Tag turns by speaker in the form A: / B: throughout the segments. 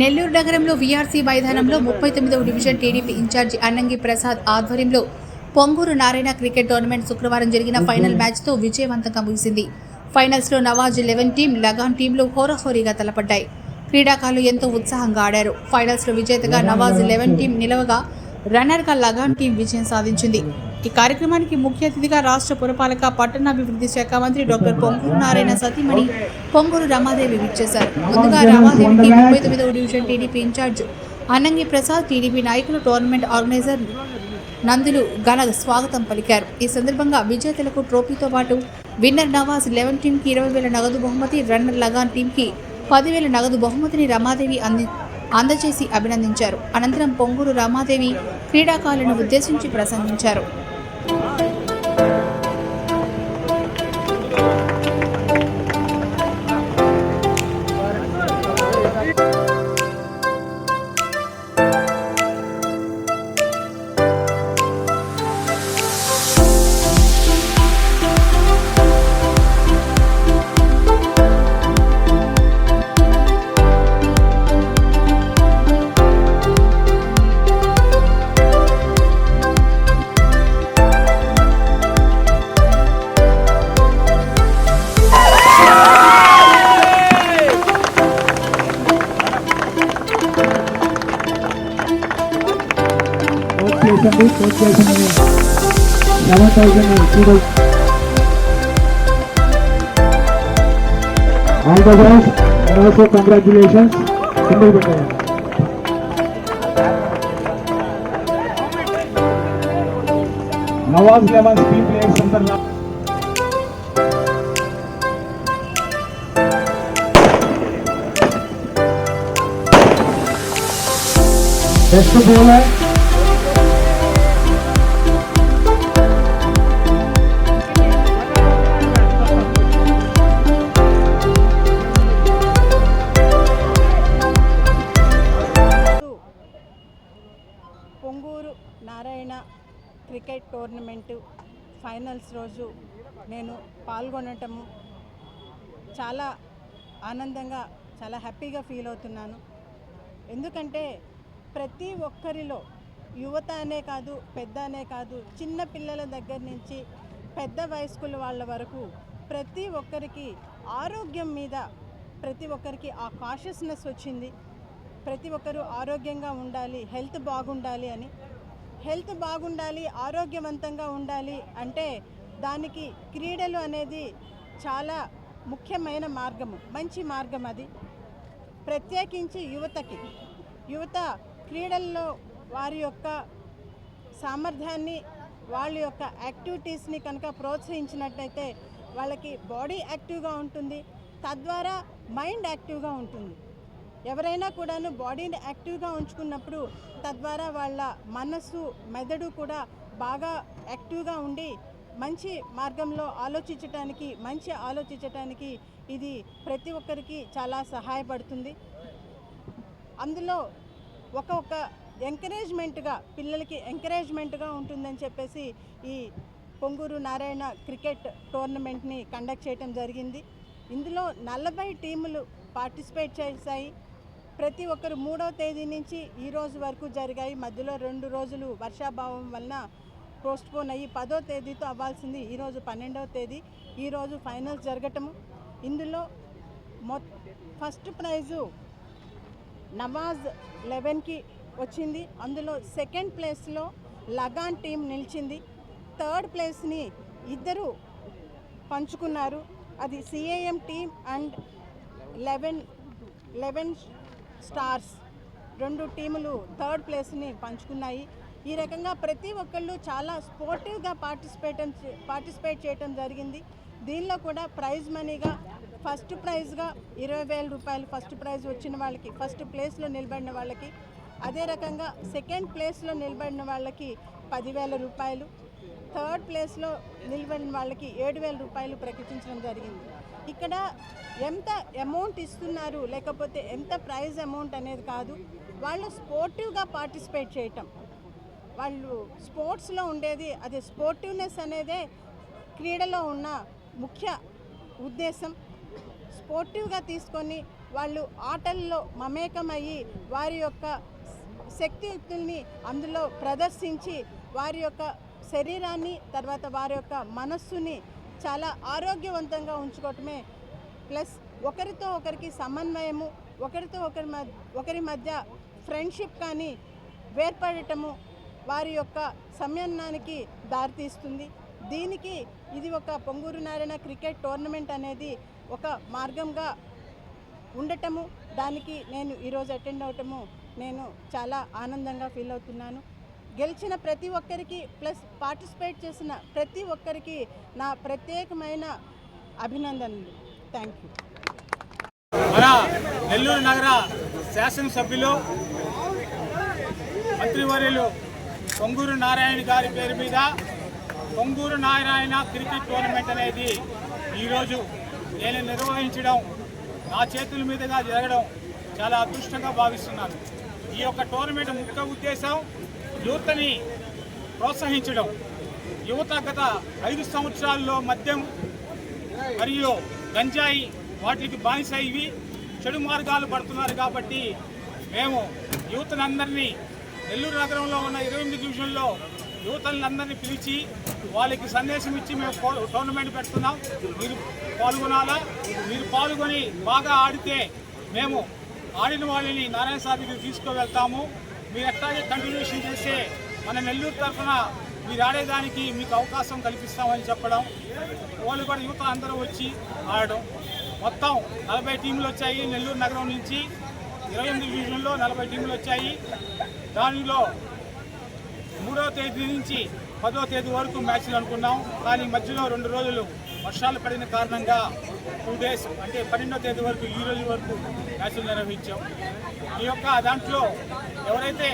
A: నెల్లూరు నగరంలో వీఆర్సీ మైదానంలో ముప్పై తొమ్మిదవ division TDP incharge Annangi Prasad ఆధ్వర్యంలో పొంగూరు నారాయణ క్రికెట్ టోర్నమెంట్ శుక్రవారం జరిగిన ఫైనల్ మ్యాచ్తో విజయవంతంగా ముగిసింది. ఫైనల్స్లో నవాజ్ లెవెన్ టీం లగాన్ టీంలు హోరాహోరీగా తలపడ్డాయి. క్రీడాకారులు ఎంతో ఉత్సాహంగా ఆడారు. ఫైనల్స్లో విజేతగా నవాజ్ లెవెన్ టీం నిలవగా రన్నర్గా లగాన్ టీం విజయం సాధించింది. ఈ కార్యక్రమానికి ముఖ్య అతిథిగా రాష్ట్ర పురపాలక పట్టణాభివృద్ధి శాఖ మంత్రి డాక్టర్ పొంగూరు నారాయణ సతీమణి పొంగూరు రమాదేవి విచ్చేశారు. ముందుగా రమాదేవికి ముప్పై తొమ్మిదవ division TDP incharge Annangi Prasad TDP నాయకులు టోర్నమెంట్ ఆర్గనైజర్ నందులు ఘన స్వాగతం పలికారు. ఈ సందర్భంగా విజేతలకు ట్రోఫీతో పాటు విన్నర్ నవాజ్ లెవెన్ టీంకి ఇరవై వేల నగదు బహుమతి రన్నర్ లగాన్ టీంకి పదివేల నగదు బహుమతిని రమాదేవి అంది అందజేసి అభినందించారు. అనంతరం పొంగూరు రమాదేవి క్రీడాకారులను ఉద్దేశించి ప్రసంగించారు.
B: Coach చేసండి coach చేసండి seven thousand to all the best and also congratulations కిందకి పెట్టారు నవాజ్ లెవెన్ స్పీడ్ ప్లేయర్స్ అందరు best bowler
C: Ponguru Narayana cricket tournament finals రోజు నేను పాల్గొనటము చాలా ఆనందంగా చాలా హ్యాపీగా ఫీల్ అవుతున్నాను. ఎందుకంటే ప్రతి ఒక్కరిలో యువత అనే కాదు పెద్ద అనే కాదు చిన్న పిల్లల దగ్గర నుంచి పెద్ద వయస్కుల వాళ్ళ వరకు ప్రతి ఒక్కరికి ఆరోగ్యం మీద ప్రతి ఒక్కరికి ఆ కాషియస్నెస్ వచ్చింది. ప్రతి ఒక్కరూ ఆరోగ్యంగా ఉండాలి హెల్త్ బాగుండాలి అని హెల్త్ బాగుండాలి ఆరోగ్యవంతంగా ఉండాలి అంటే దానికి క్రీడలు అనేది చాలా ముఖ్యమైన మార్గము మంచి మార్గం అది. ప్రత్యేకించి యువతకి యువత క్రీడల్లో వారి యొక్క సామర్థ్యాన్ని వాళ్ళ యొక్క యాక్టివిటీస్ని కనుక ప్రోత్సహించినట్టయితే వాళ్ళకి బాడీ యాక్టివ్గా ఉంటుంది తద్వారా మైండ్ యాక్టివ్గా ఉంటుంది. ఎవరైనా కూడాను బాడీని యాక్టివ్గా ఉంచుకున్నప్పుడు తద్వారా వాళ్ళ మనస్సు మెదడు కూడా బాగా యాక్టివ్గా ఉండి మంచి మార్గంలో ఆలోచించటానికి మంచి ఆలోచించటానికి ఇది ప్రతి ఒక్కరికి చాలా సహాయపడుతుంది. అందులో ఒక ఒక ఎంకరేజ్మెంట్గా పిల్లలకి ఎంకరేజ్మెంట్గా ఉంటుందని చెప్పేసి ఈ పొంగూరు నారాయణ క్రికెట్ టోర్నమెంట్ని కండక్ట్ చేయడం జరిగింది. ఇందులో నలభై టీములు పార్టిసిపేట్ చేశాయి. ప్రతి ఒక్కరు మూడవ తేదీ నుంచి ఈ రోజు వరకు జరిగాయి. మధ్యలో రెండు రోజులు వర్షాభావం వలన పోస్ట్పోన్ అయ్యి పదో తేదీతో అవ్వాల్సింది ఈరోజు పన్నెండవ తేదీ. ఈరోజు ఫైనల్స్ జరగటము. ఇందులో మొ ఫస్ట్ ప్రైజు నవాజ్ లెవెన్కి వచ్చింది. అందులో సెకండ్ ప్లేస్లో లగాన్ టీం నిలిచింది. థర్డ్ ప్లేస్ని ఇద్దరు పంచుకున్నారు. అది CAM team and eleven eleven stars. రెండు టీములు థర్డ్ ప్లేస్ని పంచుకున్నాయి. ఈ రకంగా ప్రతి ఒక్కళ్ళు చాలా స్పోర్టివ్గా పార్టిసిపేట్ పార్టిసిపేట్ చేయటం జరిగింది. దీనిలో కూడా ప్రైజ్ మనీగా ఫస్ట్ ప్రైజ్గా ఇరవై వేల రూపాయలు ఫస్ట్ ప్రైజ్ వచ్చిన వాళ్ళకి ఫస్ట్ ప్లేస్లో నిలబడిన వాళ్ళకి అదే రకంగా సెకండ్ ప్లేస్లో నిలబడిన వాళ్ళకి పదివేల రూపాయలు. థర్డ్ ప్లేస్లో నిలబడిన వాళ్ళకి ఏడు వేల రూపాయలు ప్రకటించడం జరిగింది. ఇక్కడ ఎంత అమౌంట్ ఇస్తున్నారు లేకపోతే ఎంత ప్రైజ్ అమౌంట్ అనేది కాదు వాళ్ళు స్పోర్టివ్గా పార్టిసిపేట్ చేయటం. వాళ్ళు స్పోర్ట్స్లో ఉండేది అది స్పోర్టివ్నెస్ అనేదే క్రీడలో ఉన్న ముఖ్య ఉద్దేశం. స్పోర్టివ్గా తీసుకొని వాళ్ళు ఆటల్లో మమేకమయ్యి వారి యొక్క శక్తియుక్తుల్ని అందులో ప్రదర్శించి వారి యొక్క శరీరాన్ని తర్వాత వారి యొక్క మనస్సుని చాలా ఆరోగ్యవంతంగా ఉంచుకోవటమే. ప్లస్ ఒకరితో ఒకరికి సమన్వయము ఒకరితో ఒకరి మధ్య ఒకరి మధ్య ఫ్రెండ్షిప్ కానీ వేర్పడటము వారి యొక్క సమన్వయానికి దారితీస్తుంది. దీనికి ఇది ఒక పొంగూరు నారాయణ క్రికెట్ టోర్నమెంట్ అనేది ఒక మార్గంగా ఉండటము. దానికి నేను ఈరోజు అటెండ్ అవటము నేను చాలా ఆనందంగా ఫీల్ అవుతున్నాను. గెలిచిన ప్రతి ఒక్కరికి ప్లస్ పార్టిసిపేట్ చేసిన ప్రతి ఒక్కరికి నా ప్రత్యేకమైన అభినందనలు. థ్యాంక్ యూ
D: మన నెల్లూరు నగర శాసనసభ్యులు మంత్రివర్యులు పొంగూరు నారాయణ గారి పేరు మీద పొంగూరు నారాయణ క్రికెట్ టోర్నమెంట్ అనేది ఈరోజు నేను నిర్వహించడం నా చేతుల మీదుగా జరగడం చాలా అదృష్టంగా భావిస్తున్నాను. ఈ యొక్క టోర్నమెంట్ ముఖ్య ఉద్దేశం యువతని ప్రోత్సహించడం యువత గత ఐదు సంవత్సరాల్లో మద్యం మరియు గంజాయి వాటికి బానిస ఇవి. చెడు మార్గాలు పడుతున్నారు కాబట్టి మేము యువతనందరినీ నెల్లూరు నగరంలో ఉన్న ఇరవై ఎనిమిది డివిజన్లో యువతలందరినీ పిలిచి వాళ్ళకి సందేశం ఇచ్చి మేము టో- టోర్నమెంట్ పెడుతున్నాం. మీరు పాల్గొనాలా? మీరు పాల్గొని బాగా ఆడితే మేము ఆడిన వాళ్ళని నారాయణ సార్ దగ్గరికి తీసుకువెళ్తాము. మీరు ఎట్లాగే కంటిన్యూషన్ చేస్తే మన నెల్లూరు తరఫున మీరు ఆడేదానికి మీకు అవకాశం కల్పిస్తామని చెప్పడం వాళ్ళు కూడా యువత అందరూ వచ్చి ఆడడం. మొత్తం నలభై టీంలు వచ్చాయి నెల్లూరు నగరం నుంచి. ఇరవై ఎనిమిది డివిజన్లో నలభై టీంలు వచ్చాయి. దానిలో మూడవ తేదీ నుంచి పదో తేదీ వరకు మ్యాచ్లు అనుకున్నాం. కానీ మధ్యలో రెండు రోజులు వర్షాలు పడిన కారణంగా టూ డేస్ అంటే పన్నెండో తేదీ వరకు ఈ రోజు వరకు మ్యాచ్లు నిర్వహించాం. ఈ యొక్క దాంట్లో ఎవరైతే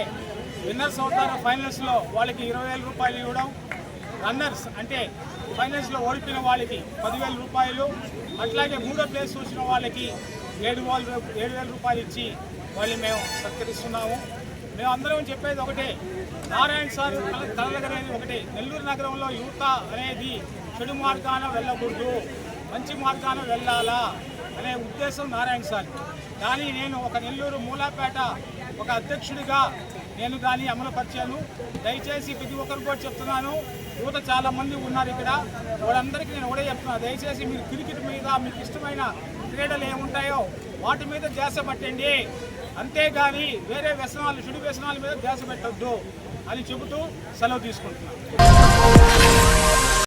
D: విన్నర్స్ అవుతారో ఫైనల్స్లో వాళ్ళకి ఇరవై వేల రూపాయలు ఇవ్వడం రన్నర్స్ అంటే ఫైనల్స్లో ఓడిపోయిన వాళ్ళకి పదివేల రూపాయలు అట్లాగే మూడో ప్లేస్ వచ్చిన వాళ్ళకి ఏడు వేల ఏడు వేల రూపాయలు ఇచ్చి వాళ్ళు మేము సత్కరిస్తున్నాము. మేమందరం చెప్పేది ఒకటే. నారాయణ సార్ కలగనేది ఒకటే. నెల్లూరు నగరంలో యువత అనేది చెడు మార్గాన వెళ్ళకూడదు మంచి మార్గాన వెళ్ళాలా అనే ఉద్దేశం నారాయణ సార్ కానీ నేను ఒక నెల్లూరు మూలాపేట ఒక అధ్యక్షుడిగా నేను దాన్ని అమలుపరిచాను. దయచేసి ప్రతి ఒక్కరు కూడా చెప్తున్నాను. యువత చాలా మంది ఉన్నారు ఇక్కడ. వాళ్ళందరికీ నేను ఒకటే చెప్తున్నాను దయచేసి మీరు క్రికెట్ మీద మీకు ఇష్టమైన క్రీడలు ఏముంటాయో వాటి మీద ధ్యాస పట్టండి. అంతేగాని వేరే వ్యసనాలు చెడు వ్యసనాల మీద ధ్యాస పెట్టొద్దు అని చెబుతూ సెలవు తీసుకుంటున్నాను.